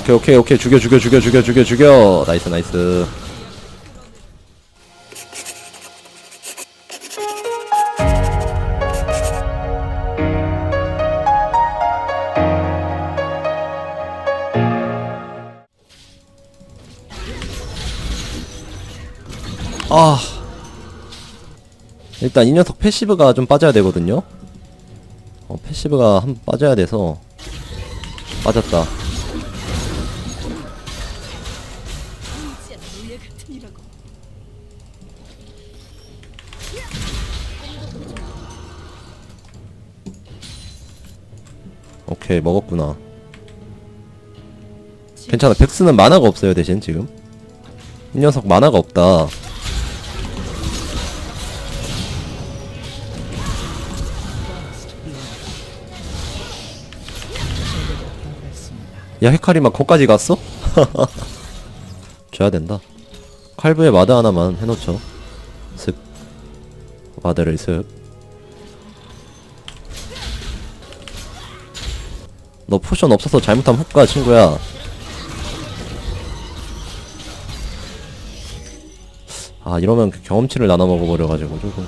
오케이 오케이 오케이. 죽여 죽여 죽여 죽여 죽여 죽여. 나이스 나이스. 아. 일단 이 녀석 패시브가 좀 빠져야 되거든요. 어, 패시브가 한번 빠져야 돼서 빠졌다 오케이 먹었구나. 괜찮아 백스는 만화가 없어요 대신 지금. 이 녀석 만화가 없다. 야 헤카리만 거까지 갔어? 줘야 된다. 칼부에 마드 하나만 해놓죠. 슥. 마드를 슥 너 포션 없어서 잘못하면 훅가 친구야. 아 이러면 그 경험치를 나눠 먹어버려가지고 조금.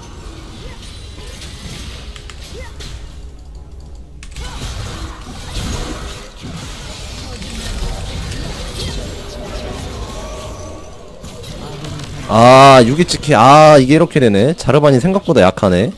아 유기치키 아 이게 이렇게 되네. 자르반이 생각보다 약하네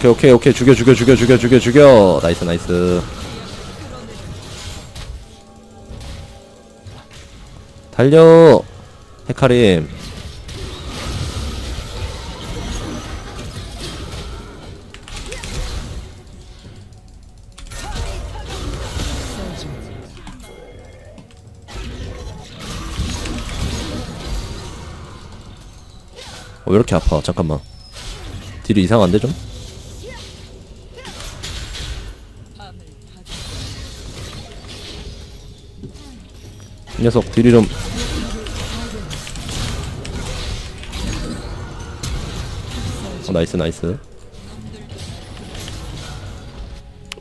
오케이 오케이 오케이. 죽여 죽여 죽여 죽여 죽여 죽여. 나이스 나이스. 달려 헤카림. 어, 왜 이렇게 아파? 잠깐만. 딜이 이상한데 좀? 녀석 딜이 좀 어, 나이스 나이스.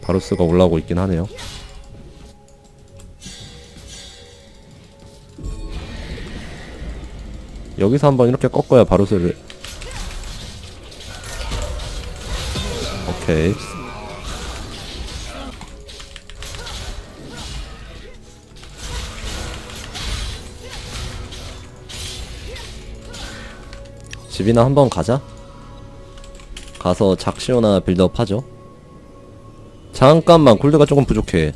바루스가 올라오고 있긴 하네요. 여기서 한번 이렇게 꺾어야 바루스를. 오케이 집이나 한번 가자. 가서 작시오나 빌드업 하죠. 잠깐만 골드가 조금 부족해.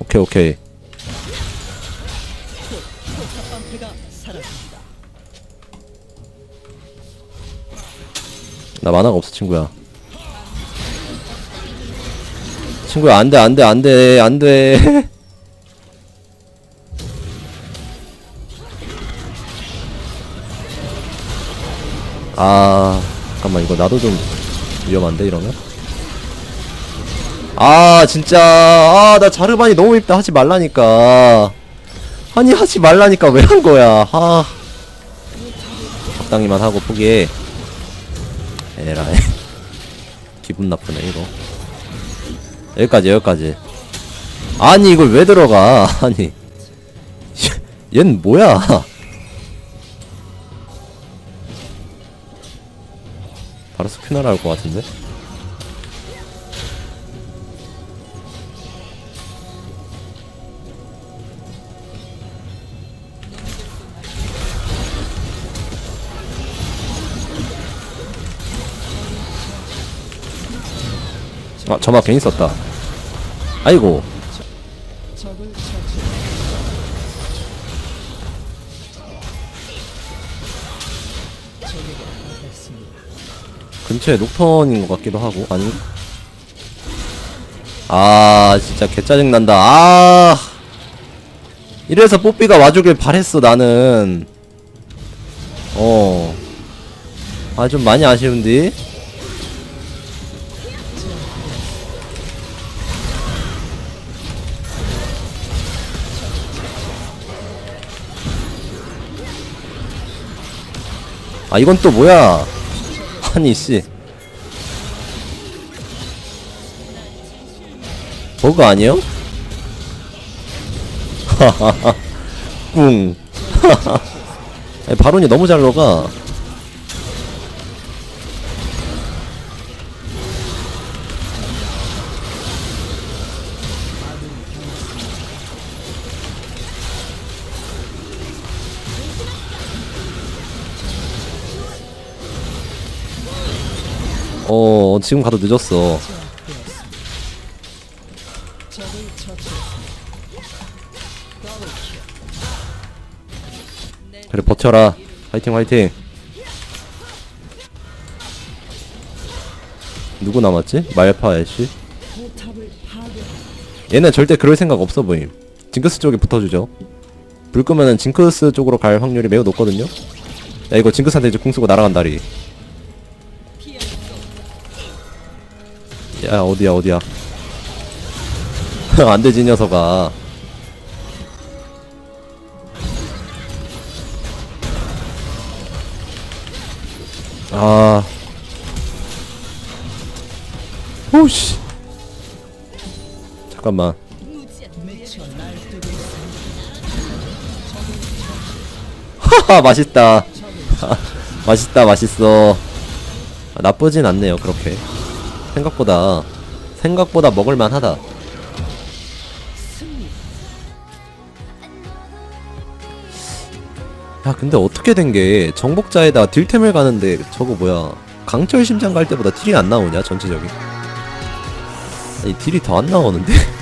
오케이 오케이. 나 만화가 없어 친구야. 친구야 안돼 안돼 안돼 안돼. 아 잠깐만 이거 나도 좀 위험한데 이러면? 아 진짜. 아 나 자르반이 너무 밉다. 하지 말라니까. 아니 하지 말라니까 왜 한 거야? 아. 적당히만 하고 포기해. 에라이. 기분 나쁘네 이거. 여기까지 여기까지. 아니 이걸 왜 들어가? 아니. 얜 뭐야 바로 스피너를 할것 같은데? 아, 점화 괜히 썼다. 아이고. 근처에 녹턴인 것 같기도 하고 아니 아 진짜 개짜증 난다 아 이래서 뽀삐가 와주길 바랬어 나는 어. 아, 좀 많이 아쉬운데? 아, 이건 또 뭐야? 아니, 씨. 버그 아니에요? 하하하. 꿍. 바론이 너무 잘 녹아. 어, 지금 가도 늦었어. 그래, 버텨라. 화이팅, 화이팅. 누구 남았지? 말파 애쉬? 얘는 절대 그럴 생각 없어 보임. 징크스 쪽에 붙어주죠. 불 끄면은 징크스 쪽으로 갈 확률이 매우 높거든요. 야 이거 징크스한테 이제 궁 쓰고 날아간다리. 야 어디야 어디야. 안되지 이 녀석아. 아. 오씨. 잠깐만. 하하 맛있다. 맛있다 맛있어. 아, 나쁘진 않네요 그렇게. 생각보다 생각보다 먹을만하다. 야 근데 어떻게 된 게 정복자에다 딜템을 가는데 저거 뭐야 강철 심장 갈 때보다 딜이 안 나오냐 전체적인 아니 딜이 더 안 나오는데